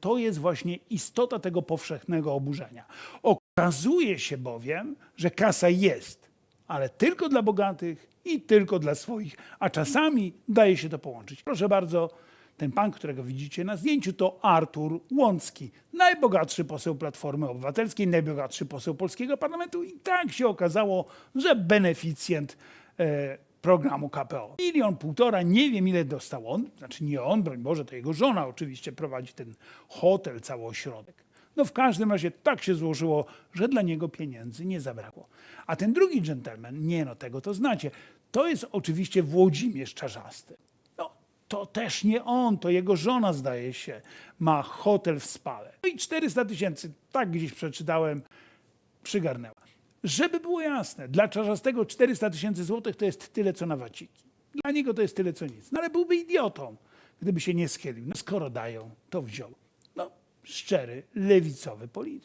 To jest właśnie istota tego powszechnego oburzenia. Okazuje się bowiem, że kasa jest, ale tylko dla bogatych i tylko dla swoich, a czasami daje się to połączyć. Proszę bardzo, ten pan, którego widzicie na zdjęciu, to Artur Łącki, najbogatszy poseł Platformy Obywatelskiej, najbogatszy poseł polskiego parlamentu i tak się okazało, że beneficjent e, programu KPO. Milion, półtora, nie wiem ile dostał on, znaczy nie on, broń Boże, to jego żona oczywiście prowadzi ten hotel, cały ośrodek. No w każdym razie tak się złożyło, że dla niego pieniędzy nie zabrakło. A ten drugi dżentelmen, nie no, tego to znacie, to jest oczywiście Włodzimierz Czarzasty. No, to też nie on, to jego żona zdaje się, ma hotel w Spale. No i 400 tysięcy, tak gdzieś przeczytałem, przygarnęła. Żeby było jasne, dla Czarzastego 400 tysięcy złotych to jest tyle, co na waciki. Dla niego to jest tyle, co nic. No ale byłby idiotą, gdyby się nie schylił. No skoro dają, to wziął. No, szczery, lewicowy polityk.